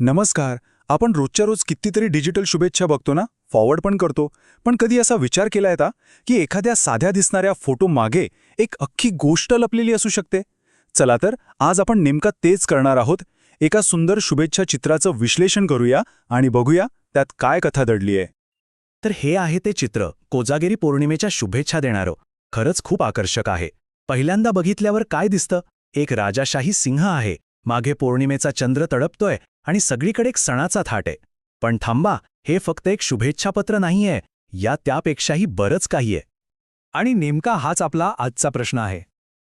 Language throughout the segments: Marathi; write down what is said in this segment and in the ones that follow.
नमस्कार आपण रोजच्या रोज कितीतरी डिजिटल शुभेच्छा बघतो ना? फॉरवर्ड पण करतो. पण कधी असा विचार केला येता की एखाद्या साध्या दिसणाऱ्या फोटो मागे एक अख्खी गोष्ट लपलेली असू शकते? चला तर आज आपण नेमका तेच करणार आहोत. एका सुंदर शुभेच्छा चित्राचं विश्लेषण करूया आणि बघूया त्यात काय कथा दडली आहे तर हे आहे ते चित्र कोजागिरी पौर्णिमेच्या शुभेच्छा देणारं. खरंच खूप आकर्षक आहे. पहिल्यांदा बघितल्यावर काय दिसतं? एक राजाशाही सिंह आहे. मागे पौर्णिमेचा चंद्र तडपतोय. आणि सगळीकडे एक सणाचा थाट आहे. पण थांबा हे फक्त एक शुभेच्छापत्र नाहीये. या त्यापेक्षाही बरंच काही आहे. आणि नेमका हाच आपला आजचा प्रश्न आहे.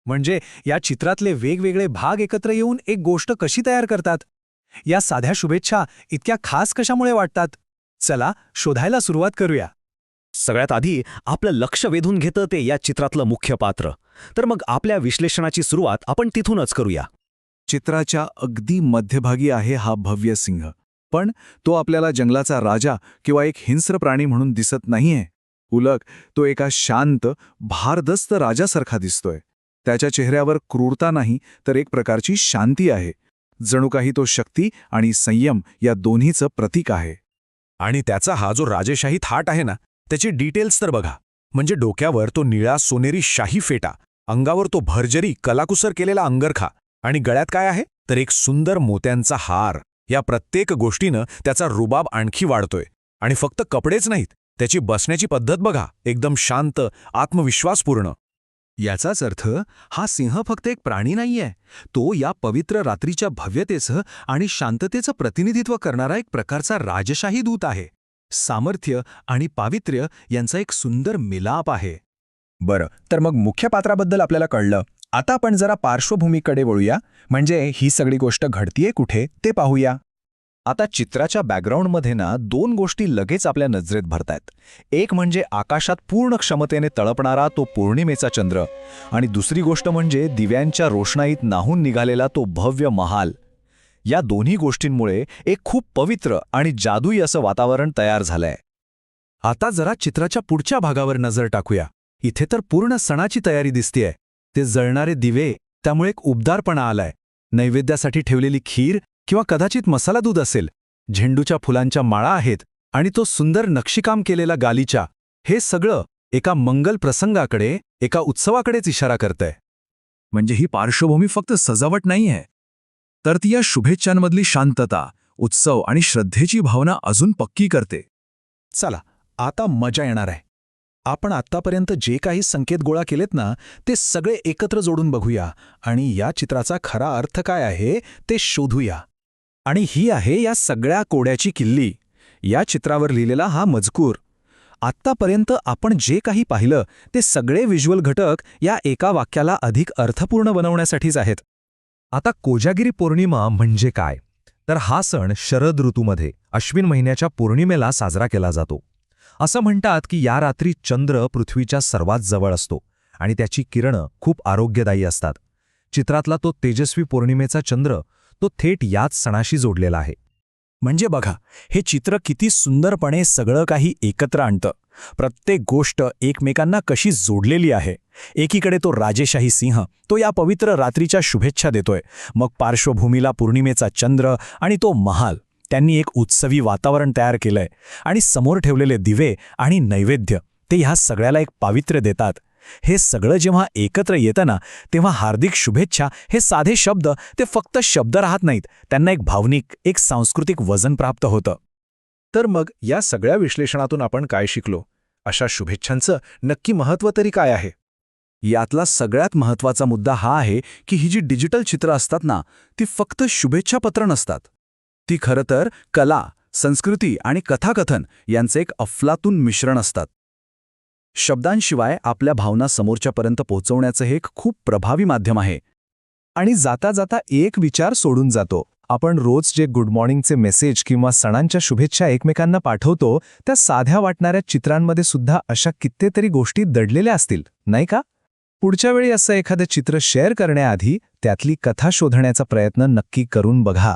म्हणजे या चित्रातले वेगवेगळे भाग एकत्र येऊन एक गोष्ट कशी तयार करतात? या साध्या शुभेच्छा इतक्या खास कशामुळे वाटतात? चला शोधायला सुरुवात करूया. सगळ्यात आधी आपलं लक्ष वेधून घेतं ते या चित्रातलं मुख्य पात्र. तर मग आपल्या विश्लेषणाची सुरुवात आपण तिथूनच करूया. चित्राच्या अगदी मध्यभागी आहे हा भव्य सिंह. पण तो आपल्याला जंगलाचा राजा किंवा एक हिंस्र प्राणी म्हणून दिसत नाहीये. उलट तो एका शांत भारदस्त राजासारखा दिसतोय. त्याच्या चेहऱ्यावर क्रूरता नाही तर एक प्रकारची शांती आहे. जणू काही तो शक्ती आणि संयम या दोन्हीचं प्रतीक आहे. आणि त्याचा हा जो राजेशाही थाट आहे ना त्याची डिटेल्स तर बघा. म्हणजे डोक्यावर तो निळा सोनेरी शाही फेटा अंगावर तो भरजरी कलाकुसर केलेला अंगरखा आणि गळ्यात काय आहे? तर एक सुंदर मोत्यांचा हार. या प्रत्येक गोष्टीनं त्याचा रुबाब आणखी वाढतोय. आणि फक्त कपडेच नाहीत त्याची बसण्याची पद्धत बघा. एकदम शांत आत्मविश्वासपूर्ण. याचाच अर्थ हा सिंह फक्त एक प्राणी नाहीये. तो या पवित्र रात्रीच्या भव्यतेचं आणि शांततेचं प्रतिनिधित्व करणारा एक प्रकारचा राजशाही दूत आहे. सामर्थ्य आणि पावित्र्य यांचा एक सुंदर मिलाप आहे. बरं तर मग मुख्य पात्राबद्दल आपल्याला कळलं. आता आपण जरा पार्श्वभूमीकडे वळूया. म्हणजे ही सगळी गोष्ट घडतीये कुठे ते पाहूया. आता चित्राच्या बॅकग्राऊंडमध्ये ना दोन गोष्टी लगेच आपल्या नजरेत भरतायत. एक म्हणजे आकाशात पूर्ण क्षमतेने तळपणारा तो पौर्णिमेचा चंद्र. आणि दुसरी गोष्ट म्हणजे दिव्यांच्या रोषणाईत नाहून निघालेला तो भव्य महाल. या दोन्ही गोष्टींमुळे एक खूप पवित्र आणि जादुई असं वातावरण तयार झालंय. आता जरा चित्राच्या पुढच्या भागावर नजर टाकूया. इथे तर पूर्ण सणाची तयारी दिसतेय. ते जळणारे दिवे त्यामुळे एक उबदारपणा आलाय. नैवेद्यासाठी ठेवलेली खीर किंवा कदाचित मसाला दूध असेल. झेंडूच्या फुलांच्या माळा आहेत आणि तो सुंदर नक्षीकाम केलेला गालीचा. हे सगळं एका मंगल प्रसंगाकडे एका उत्सवाकडेच इशारा करतंय. म्हणजे ही पार्श्वभूमी फक्त सजावट नाहीये. तर ती या शुभेच्छांमधली शांतता उत्सव आणि श्रद्धेची भावना अजून पक्की करते. चला आता मजा येणार आहे. आपण आत्तापर्यंत जे काही संकेत गोळा केलेत ना ते सगळे एकत्र जोडून बघूया आणि या चित्राचा खरा अर्थ काय आहे ते शोधूया. आणि ही आहे या सगळ्या कोड्याची किल्ली. या चित्रावर लिहिलेला हा मजकूर. आत्तापर्यंत आपण जे काही पाहिलं ते सगळे व्हिज्युअल घटक या एका वाक्याला अधिक अर्थपूर्ण बनवण्यासाठीच आहेत. आता कोजागिरी पौर्णिमा म्हणजे काय? तर हा सण शरद ऋतूमध्ये अश्विन महिन्याच्या पौर्णिमेला साजरा केला जातो. असं म्हणतात की या रात्री चंद्र पृथ्वीच्या सर्वात जवळ असतो आणि त्याची किरणं खूप आरोग्यदायी असतात. चित्रातला तो तेजस्वी पौर्णिमेचा चंद्र तो थेट याच सणाशी जोडलेला आहे. म्हणजे बघा हे चित्र किती सुंदरपणे सगळं काही एकत्र आणतं. प्रत्येक गोष्ट एकमेकांना कशी जोडलेली आहे. एकीकडे तो राजेशाही सिंह तो या पवित्र रात्रीच्या शुभेच्छा देतोय. मग पार्श्वभूमीला पौर्णिमेचा चंद्र आणि तो महाल. त्यांनी एक उत्सवी वातावरण तयार केलंय आणि समोर ठेवलेले दिवे आणि नैवेद्य ते ह्या सगळ्याला एक पावित्र्य देतात. हे सगळं जेव्हा एकत्र येतं ना तेव्हा हार्दिक शुभेच्छा हे साधे शब्द ते फक्त शब्द राहत नाहीत त्यांना एक भावनिक एक सांस्कृतिक वजन प्राप्त होतं. तर मग या सगळ्या विश्लेषणातून आपण काय शिकलो? अशा शुभेच्छांचं नक्की महत्त्व तरी काय आहे? यातला सगळ्यात महत्त्वाचा मुद्दा हा आहे की ही जी डिजिटल चित्रं असतात ना ती फक्त शुभेच्छापत्र नसतात. ती खरं तर कला संस्कृती आणि कथाकथन यांचे एक अफलातून मिश्रण असतात. शब्दांशिवाय आपल्या भावना समोरच्यापर्यंत पोहोचवण्याचं हे एक खूप प्रभावी माध्यम आहे. आणि जाता जाता एक विचार सोडून जातो. आपण रोज जे गुड मॉर्निंगचे मेसेज किंवा सणांच्या शुभेच्छा एकमेकांना पाठवतो त्या साध्या वाटणाऱ्या चित्रांमध्ये सुद्धा अशा कित्येतरी गोष्टी दडलेल्या असतील नाही का? पुढच्या वेळी असं एखादं चित्र शेअर करण्याआधी त्यातली कथा शोधण्याचा प्रयत्न नक्की करून बघा.